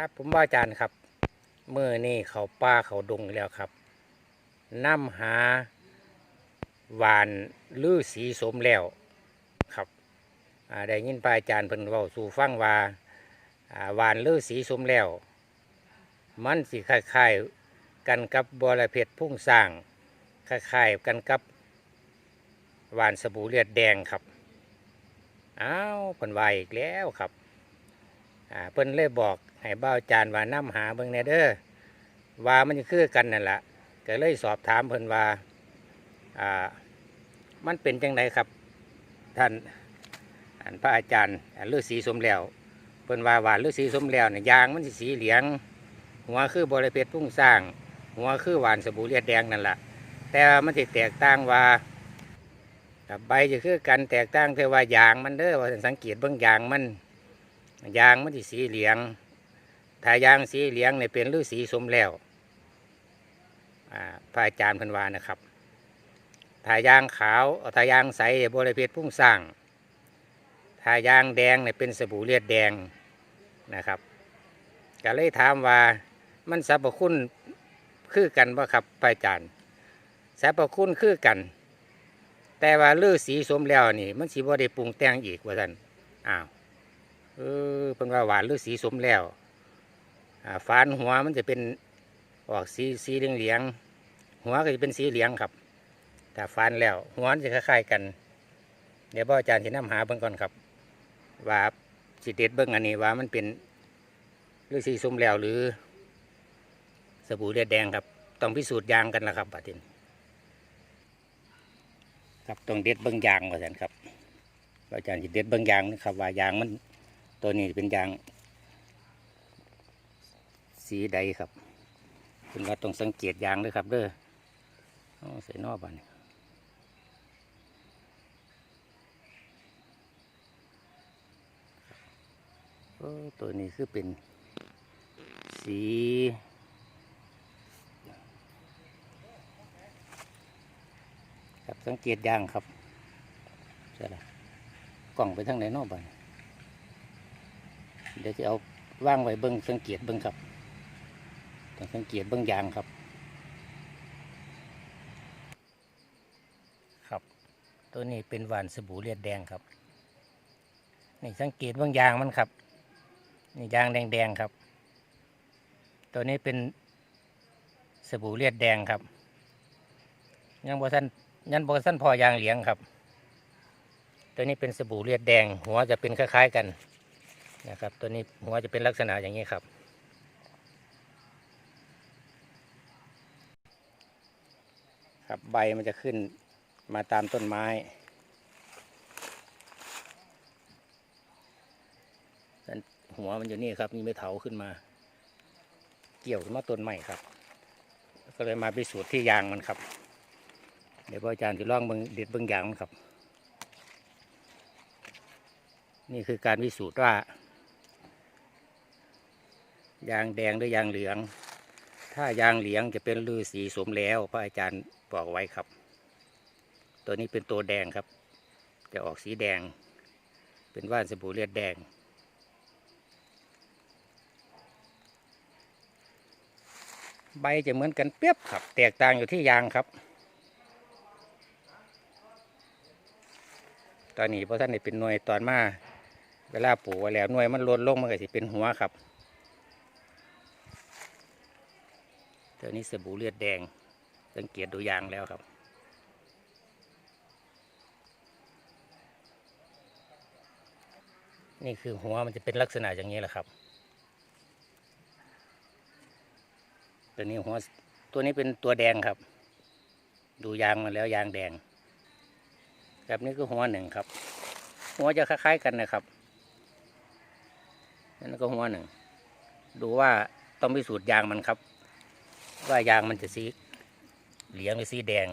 ครับผมว่าอาจารย์ครับเมื่อนี่เขาป้าเขาดงแล้วครับน้ำหาหวานลือสีสมแล้วครับได้ยินป้าอาจารย์เพิ่นเว้าสู่ฟังว่าหวานลือสีสมแล้ว มันสิคล้ายๆกันกับบอระเพ็ดพุ่งสร้างคล้ายๆกันกับหวานสบู่เลือดแดงครับอ้าวเพิ่นว่าอีกแล้วครับ อ่าเพิ่นเลยบอกให้บ้าจานว่าน้ำหาเบิ่งแน่เด้อว่ามันคือกันนั่นแหละก็เลยสอบถามเพิ่นว่าอ่ามันเป็นจังไดครับท่านอันพระอาจารย์ฤาษีสมแล้วเพิ่นว่าว่าฤาษีสมแล้วเนี่ยยางมันสิสีเหลือง หัวคือบริเพชรพุ่งสร้าง หัวคือหวานสบู่เลือดแดงนั่นแหละแต่มันสิแตกต่างว่ากับใบจะคือกันแตกต่างเท่ว่ายางมันเด้อว่าสังเกตเบิ่งยางมัน ยางมันที่สีเหลืองถ้ายางสีเหลืองเนี่ยเป็นฤาษีสมแล้วอ่าพระอาจารย์พันวานะครับถ้ายางขาวเอาถ้ายางใสบริเพชรพุ่งสร้างถ้ายางแดงเนี่ยเป็นสบู่เลือดแดงนะครับก็เลยถามว่ามันสรรพคุณคือกันบ่ครับพระอาจารย์สรรพคุณคือกัน แต่ว่าฤาษีสมแล้วนี่ มันสีบ่ได้ปรุงแต่งอีกว่าท่านอ้าว เออเป็นว่าหวานหรือสีสมแล้วฟานหัวมันจะเป็นออกสีสีเหลืองเหลืองหัวก็จะเป็นสีเหลืองครับแต่ฟานแล้ว หัวจะคล้ายๆกัน เดี๋ยวพ่ออาจารย์จะนำหาเบิ่งก่อนครับ ว่าสิเด็ดเบิ่งอันนี้ว่ามันเป็นหรือสีสมแล้วหรือ สบู่เลือดแดงครับ ต้องพิสูจน์ยางกันละครับบัดนี้ครับต้องเด็ดเบิ่งยางก่อนครับอาจารย์สิเด็ดเบิ่งยางนะครับ ว่ายางมัน ตัวนี้เป็นยาง สีใดครับคุณว่าต้องสังเกตยางด้วยครับเด้อเอาใส่นอกบ้านตัวนี้คือเป็นสีครับสังเกตยางครับใช่ละกล่องไปทางไหนนอกบ้าน เดี๋ยวจะเอาว่างไว้เบิ้งสังเกตเบิ้งครับต้องสังเกตเบิ้งยางครับ ครับ ตัวนี้เป็นหวานสบู่เลือดแดงครับ นี่สังเกตเบิ้งยางมันครับ นี่ยางแดงๆครับ ตัวนี้เป็นสบู่เลือดแดงครับ ยังบ่ทันยังบ่ทันพอยางเหลียงครับ ตัวนี้เป็นสบู่เลือดแดง หัวจะเป็นคล้ายๆกัน นะครับ ตัวนี้หัวจะเป็นลักษณะอย่างนี้ครับ ครับใบมันจะขึ้นมาตามต้นไม้หัวมันอยู่นี่ครับ มีเม็ดเถาขึ้นมา เกี่ยวขึ้นมาต้นใหม่ครับ ก็เลยมาพิสูจน์ที่ยางมันครับ เดี๋ยวพ่ออาจารย์จะลองเบิ่งเด็ดเบิ่งยางมันครับ นี่คือการพิสูจน์ว่า ยางแดงหรือยางเหลือง ถ้ายางเหลืองจะเป็นลือสีสมแล้วพระอาจารย์บอกไว้ครับ ตัวนี้เป็นตัวแดงครับ จะออกสีแดง เป็นว่านสบู่เลือดแดง ใบจะเหมือนกันเปียบครับ แตกต่างอยู่ที่ยางครับตอนนี้พระท่านนี่เป็นหน่วยตอนมา เวลาปลูกไว้แล้วหน่วยมันลดลงมันก็สิเป็นหัวครับ วนี้สบู่เลือดแดง สังเกตดูยางแล้วครับ นี่คือหัวมันจะเป็นลักษณะอย่างนี้แหละครับ ตัวนี้หัวตัวนี้เป็นตัวแดงครับ ดูยางมาแล้วยางแดง แบบนี้คือหัวหนึ่งครับ หัวจะคล้าย ๆ กันนะครับนั่นก็หัวหนึ่ง ดูว่าต้องพิสูจน์ยางมันครับ ว่ายางมันจะสีเหลืองหรือสีแดง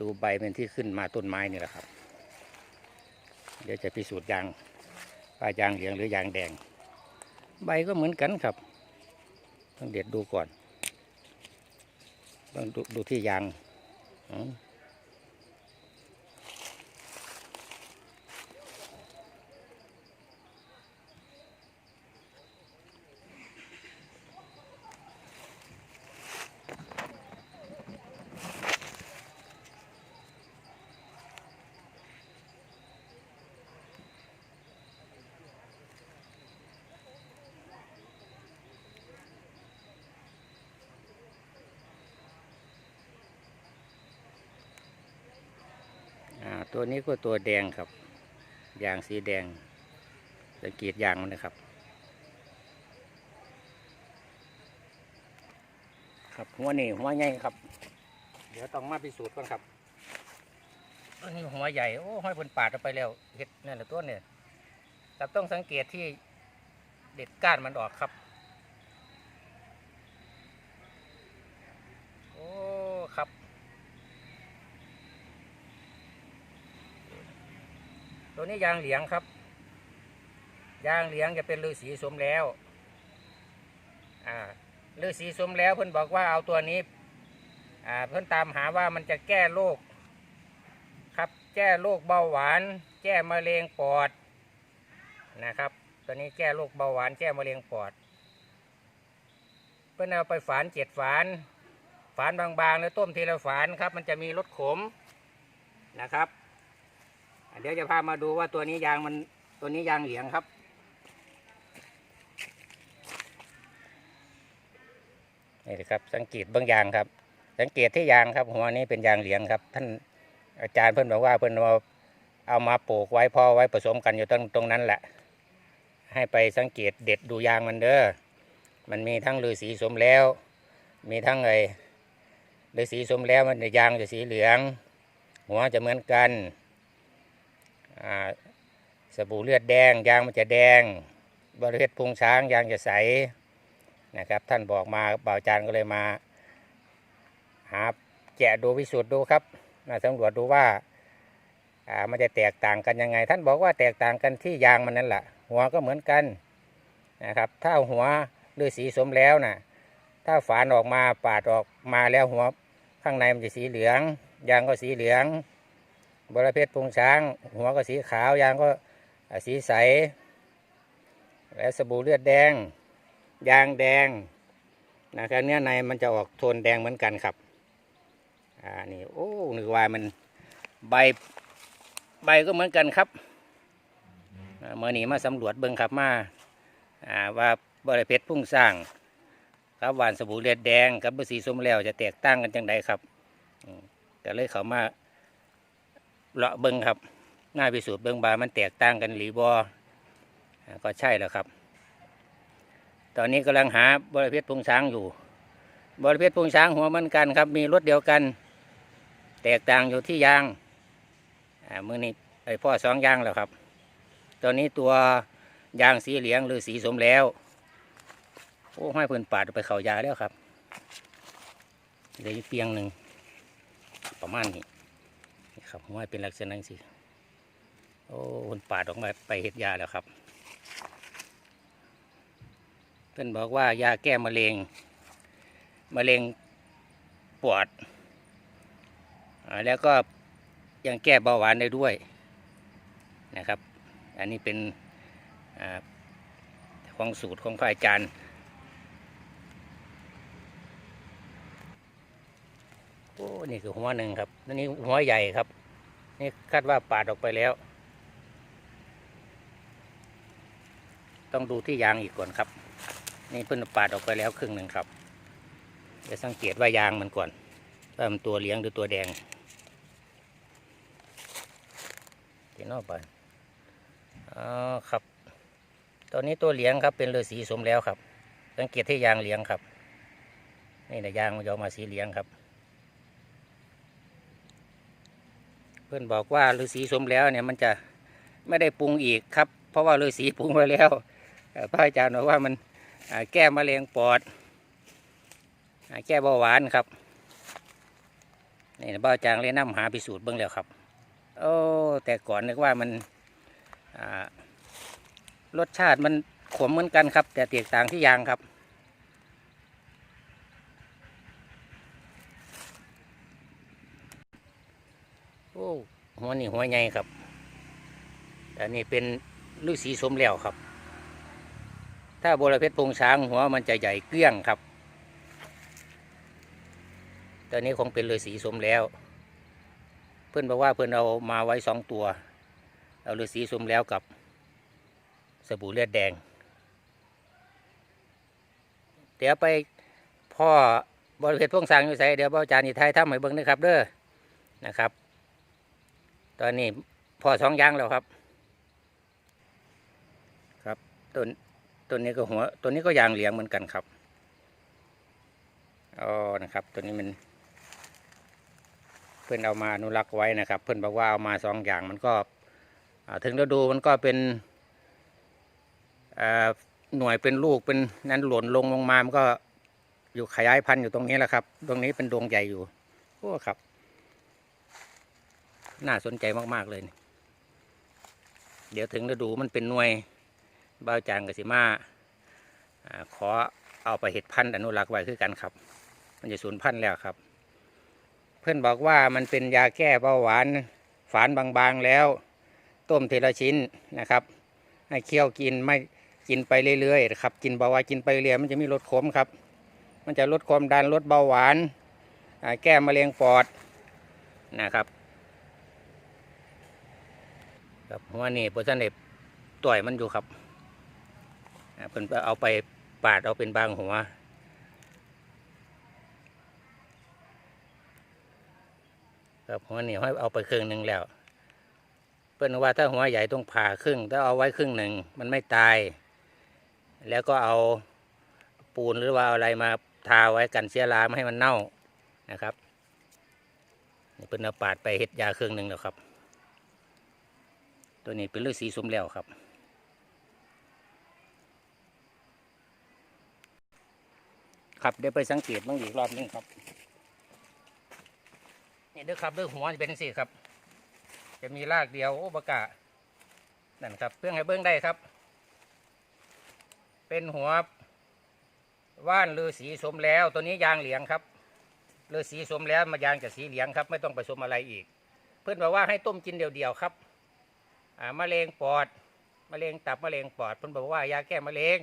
ดูใบเป็นที่ขึ้นมาต้นไม้นี่แหละครับ เดี๋ยวจะพิสูจน์ยางว่ายางเหลืองหรือยางแดง ใบก็เหมือนกันครับ ต้องเด็ดดูก่อน ต้องดูดูที่ยางอืม ตัวนี้ก็ตัวแดงครับยางสีแดงสังเกตยางมันนะครับ ครับหัวนี่หัวใหญ่ครับ เดี๋ยวต้องมาพิสูจน์ก่อนครับอันนี้หัวใหญ่โอ้ห้อยบนปาดเอาไปแล้วเห็ดนั่นแหละตัวเนี่ยครับต้องสังเกตที่เด็ดก้านมันออกครับ โอ้ ครับ ตัว นี้ยางเหลียงครับ ยางเหลียงจะเป็นฤาษีสมแล้วอ่าฤาษีสมแล้วเพิ่อนบอกว่าเอาตัวนี้อ่าเพิ่อนตามหาว่ามันจะแก้โรคครับแก้โรคเบาหวาน แก้มะเร็งปอดนะครับ ตัวนี้แก้โรคเบาหวาน แก้มะเร็งปอด เพิ่อนเอาไปฝานเจ็ดฝานฝานบางๆแล้วต้มทีละฝานครับ มันจะมีรสขมนะครับ เดี๋ยวจะพามาดูว่าตัวนี้ยางมันตัวนี้ยางเหลียงครับ นี่ครับ สังเกตบางยางครับ สังเกตที่ยางครับ หัวนี้เป็นยางเหลียงครับ ท่านอาจารย์เพิ่นบอกว่าเพิ่นเอาเอามาปลูกไว้พอไว้ผสมกันอยู่ตรงตรงนั้นแหละ ให้ไปสังเกตเด็ดดูยางมันเด้อมันมีทั้งฤาษีสมแล้ว มีทั้งไอ้ฤาษีสมแล้วมันจะยางจะสีเหลือง หัวจะเหมือนกัน สบู่เลือดแดง ยางมันจะแดง บริเวณพุงช้างยางจะใสนะครับ ท่านบอกมาบ่าวจานก็เลยมาหาแกะดูพิสูจน์ดูครับมาสำรวจดูว่าอ่ามันจะแตกต่างกันยังไง ท่านบอกว่าแตกต่างกันที่ยางมันนั่นแหละหัวก็เหมือนกันนะครับถ้าหัวฤาษีสมแล้วนะถ้าฝานออกมาปาดออกมาแล้วหัวข้างในมันจะสีเหลือง ยางก็สีเหลือง บริเพศพุงช้าง หัวก็สีขาวยางก็สีใส และสบู่เลือดแดง ยางแดงนะครับเนื้อในมันจะออกโทนแดงเหมือนกันครับอ่านี่โอ้นึกว่ามันใบใบก็เหมือนกันครับอ่าเมื่อนี้มาสำรวจเบิ่งครับมาอ่าว่าบริเพชรพุ่งสร้างครับหวานสบู่เลือดแดงกับฤาษีส้มแล้วจะแตกต่างกันจังใดครับก็เลยเขามา เลาะเบิ่งครับ หน้าพิสูจน์เบิ่งบามันแตกต่างกันหรือบอก็ใช่แล้วครับ ตอนนี้กำลังหาบริเพชรพุงช้างอยู่ บริเพชรพุงช้างหัวเหมือนกันครับ มีรถเดียวกัน แตกต่างอยู่ที่ยางอ่ามือนี้ไอพ่อสองยางแล้วครับ ตอนนี้ตัวยางสีเหลืองหรือสีสมแล้วโอ้ให้เพิ่นปาดไปเข่ายาแล้วครับเหลืออยู่เปียงหนึ่งประมาณนี้ ครับหัวเป็นลักษณะสิโอ้เพิ่าดออกมาไปเห็ดยาแล้วครับ เพิ่นบอกว่ายาแก้มะเร็งมะเร็งปอดแล้วก็ยังแก้เบาหวานได้ด้วยนะครับ อันนี้เป็นอของสูตรของพระอาจารย์โอ้นี่คือหัวหนึ่งครับนนี้หัวใหญ่ครับ นี่คาดว่าปาดออกไปแล้ว ต้องดูที่ยางอีกก่อนครับ นี่เพิ่นปาดออกไปแล้วครึ่งหนึ่งครับจะสังเกตว่ายางมันก่อนว่ามันตัวเหลี้ยงหรือตัวแดงเห็นออกไปอ๋อครับ ตอนนี้ตัวเหลี้ยงครับเป็นฤาษีสมแล้วครับ สังเกตที่ยางเหลี้ยงครับ นี่นะยางมันจะออกมาสีเหลี้ยงครับ เพื่อนบอกว่าฤาษีสมแล้วเนี่ยมันจะไม่ได้ปรุงอีกครับ เพราะว่าฤาษีปรุงไว้แล้วพระอาจารย์บอกว่ามันแก้มะเร็งปอด แก้เบาหวานครับนี่นะบ้าจางเลยนำหาพิสูจน์เบื้องแล้วครับ โอ้แต่ก่อนนึกว่ามันรสชาติมันขมเหมือนกันครับ แต่แตกต่างที่ยางครับ อ้หัวนี่หัวใหญ่ครับ อันนี้เป็นฤาษีสมแล้วครับ ถ้าบรเพชรปงช้างหัวมันจะใหญ่เกลี้ยงครับตอนนี้คงเป็นฤาษีสมแล้ว เพื่อนบอกว่าเพื่อนเอามาไว้สองตัว เอาฤาษีสมแล้วกับสบู่เลือดแดง เดี๋ยวไปพ่อบริเพชรพวงสร้างอยู่ใส่เดี๋ยวพ่ออาจารย์อีไทยทำให้เบิ่งนะครับเด้อนะครับ ตอนนี้พอสองอยางแล้วครับ ครับต้นต้นนี้ก็หัวต้นนี้ก็ยางเหลียงเหมือนกันครับอ๋อนะครับตัวนี้มัน เพื่อนเอามาอนุรักษ์ไว้นะครับ เพื่อนบอกว่าเอามาสองอย่างมันก็ถึงฤดูมันก็เป็นหน่วยเป็นลูกเป็นนั้นหล่นลงลงมามันก็อยู่ขยายพันธุ์อยู่ตรงนี้แหละครับ ตรงนี้เป็นดวงใหญ่อยู่โอ้ครับ น่าสนใจมาก ๆ เลยนี่เดี๋ยวถึงฤดูมันเป็นหน่วยบ้าวจางกสิมาขอเอาไปเห็ดพันธุ์อนุรักษ์ไว้คือกันครับ มันจะสูญพันธุ์แล้วครับ เพื่อนบอกว่ามันเป็นยาแก้เบาหวานฝานบางๆแล้ว ต้มทีละชิ้นนะครับ ให้เคี่ยวกินไม่กินไปเรื่อยๆครับกินเบาหวานกินไปเรื่อยมันจะมีลดขมครับ มันจะลดความดันลดเบาหวาน แก้มะเร็งปอดนะครับ ครับหัวนี่โปรตันเนบต่อยมันอยู่ครับเพิ่นเอาไปปาดเอาเป็นบางหัวครับหัวนี่ให้เอาไปครึ่งหนึ่งแล้ว เพิ่นว่าถ้าหัวใหญ่ต้องผ่าครึ่งถ้าเอาไว้ครึ่งหนึ่งมันไม่ตาย แล้วก็เอาปูนหรือว่าอะไรมาทาไว้กันเสียราไม่ให้มันเน่านะครับเพิ่นเอาปาดไปเฮ็ดยาครื่งหนึ่งแล้วครับ ตัวนี้เป็นฤาษีสมแล้วครับ ครับเดี๋ยวไปสังเกตบ้างอีกรอบนึงครับนี่เด้อครับเด้อหัวจะเป็นสี่ครับ จะมีรากเดียวโอ้บกะนั่นครับเพื่อให้เบิ้งได้ครับ เป็นหัวว่านลือสีสมแล้ว ตัวนี้ยางเหลียงครับลือสีสมแล้วมายางจะสีเหลียงครับ ไม่ต้องผสมอะไรอีก เพื่อนบอกว่าให้ต้มกินเดียวๆครับ มะเร็งปอดมะเร็งตับมะเร็งปอดเพื่นบอกว่ายาแก้มะเร็ง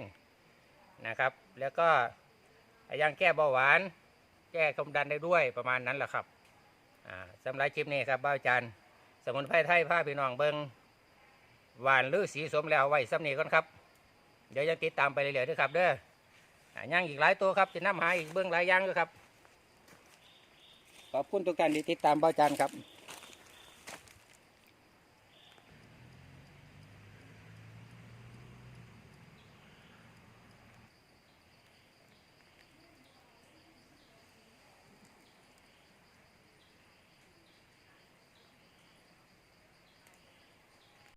นะครับ แล้วก็ยางแก้เบาหวาน แก้ความดันได้ด้วยประมาณนั้นแหละครับสำหรับคลิปนี้ครับบ้าจันสมุนไพรไทยผ้าพี่น้องเบิงหวานหรือสีสมแล้วไว้ซ้ำนี้ก่อนครับ เดี๋ยวยังติดตามไปเรื่อยๆด้วยครับ เด้อย่างอีกหลายตัวครับจะน้ำหาอีกเบื้องหลายย่างด้วยครับ ขอบคุณทุกท่านที่ติดตามบ้าจันครับ